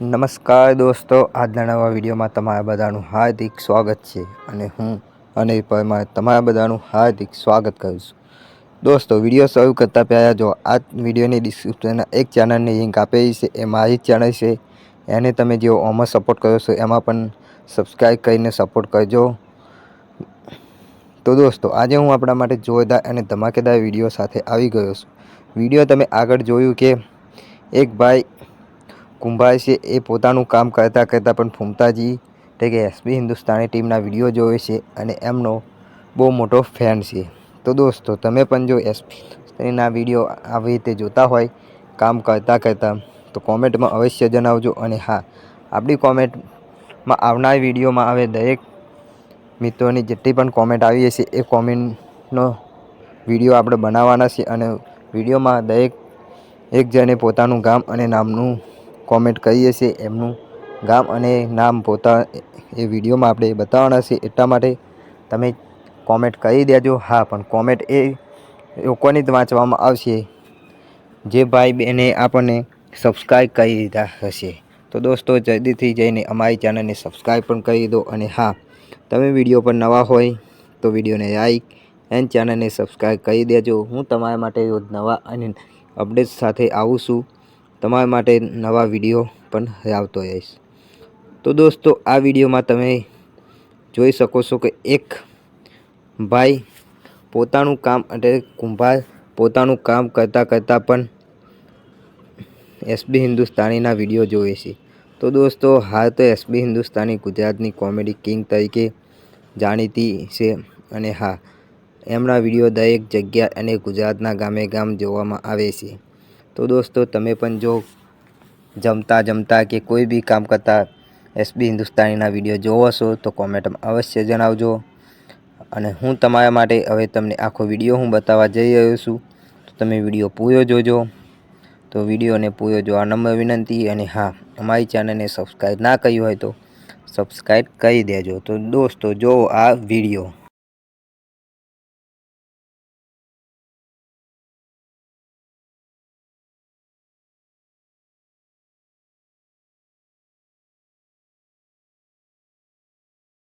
નમસ્કાર દોસ્તો, આજના નવા વિડીયોમાં તમારા બધાનું હાર્દિક સ્વાગત છે અને હું અને પરમાર તમારા બધાનું હાર્દિક સ્વાગત કરું છું. દોસ્તો, વીડિયો શરૂ કરતાં પહેલાં જો આ વિડીયોની ડિસ્ક્રિપ્શનમાં એક ચેનલની લિંક આપેલી છે, એ મારી ચેનલ છે, એને તમે જેઓ ઓમાં સપોર્ટ કરો છો, એમાં પણ સબસ્ક્રાઈબ કરીને સપોર્ટ કરજો. તો દોસ્તો, આજે હું આપણા માટે જોરદાર અને ધમાકેદાર વીડિયો સાથે આવી ગયો છું. વીડિયો તમે આગળ જોયું કે એક ભાઈ કુંભાર છે એ પોતાનું કામ કરતાં કરતાં પણ ફૂમતાજી એટલે કે એસબી હિન્દુસ્તાની ટીમના વીડિયો જોવે છે અને એમનો બહુ મોટો ફેન છે. તો દોસ્તો, તમે પણ જો એસપીના વીડિયો આવી રીતે જોતા હોય કામ કરતાં કરતાં, તો કોમેન્ટમાં અવશ્ય જણાવજો. અને હા, આપણી કોમેન્ટમાં આવનાર વિડીયોમાં આવે દરેક મિત્રોની જેટલી પણ કોમેન્ટ આવી હશે એ કોમેન્ટનો વીડિયો આપણે બનાવવાના છે. અને વિડીયોમાં દરેક એક જણે પોતાનું ગામ અને નામનું કોમેન્ટ કરીએ છીએ એમનું ગામ અને નામ પોતા એ વિડીયોમાં આપણે બતાવવાના છે એટલા માટે તમે કોમેન્ટ કરી દેજો. હા, પણ કોમેન્ટ એ લોકોની જ વાંચવામાં આવશે. જે ભાઈ બહેને આપણને સબસ્ક્રાઈબ કરી દીધા હશે. તો દોસ્તો, જલ્દીથી જઈને અમારી ચેનલને સબસ્ક્રાઈબ પણ કરી દો અને હા, તમે વીડિયો પર નવા હોય તો વિડીયોને લાઈક એન્ડ ચેનલને સબસ્ક્રાઈબ કરી દેજો. હું તમારા માટે રોજ નવા અને અપડેટ સાથે આવું છું. તમારા માટે નવા વીડિયો પણ લાવતો રહીશ તો દોસ્તો, આ વિડીયોમાં તમે જોઈ શકો છો કે એક ભાઈ પોતાનું કામ એટલે કુંભાર પોતાનું કામ કરતાં કરતાં પણ એસબી હિન્દુસ્તાનીના વીડિયો જોવે છે. તો દોસ્તો, હાલ તો એસબી હિન્દુસ્તાની ગુજરાતની કોમેડી કિંગ તરીકે જાણીતી છે અને હા, એમના વીડિયો દરેક જગ્યા અને ગુજરાતના ગામે ગામ જોવામાં આવે છે. તો દોસ્તો, તમે પણ જો જમતા જમતા કે કોઈ બી કામ કરતા એસબી હિન્દુસ્તાનીના વીડિયો જોવો છો, તો કોમેન્ટમાં અવશ્ય જણાવજો. અને હું તમારા માટે હવે તમને આખો વીડિયો હું બતાવવા જઈ રહ્યો છું. તો તમે વીડિયો પૂરો જોજો. તો વિડીયોને પૂરો જોવા નમ્ર વિનંતી અને હા, અમારી ચેનલને સબસ્ક્રાઈબ ના કરી હોય તો સબસ્ક્રાઈબ કરી દેજો. તો દોસ્તો, જો આ વીડિયો